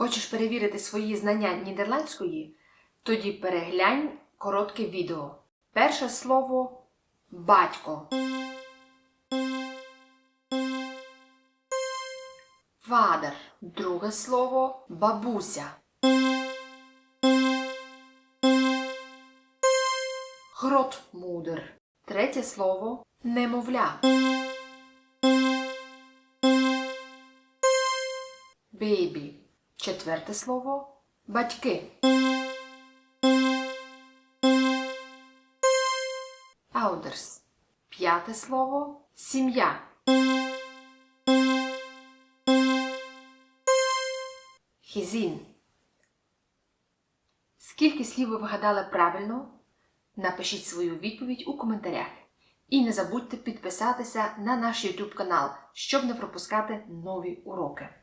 Хочеш перевірити свої знання нідерландської? Тоді переглянь коротке відео. Перше слово батько. Vader. Друге слово бабуся. Гротмудер. Третє слово немовля. Бейбі. Четверте слово батьки. Аудерс. П'яте слово сім'я. Хізін. Скільки слів ви вгадали правильно? Напишіть свою відповідь у коментарях. І не забудьте підписатися на наш YouTube канал, щоб не пропускати нові уроки.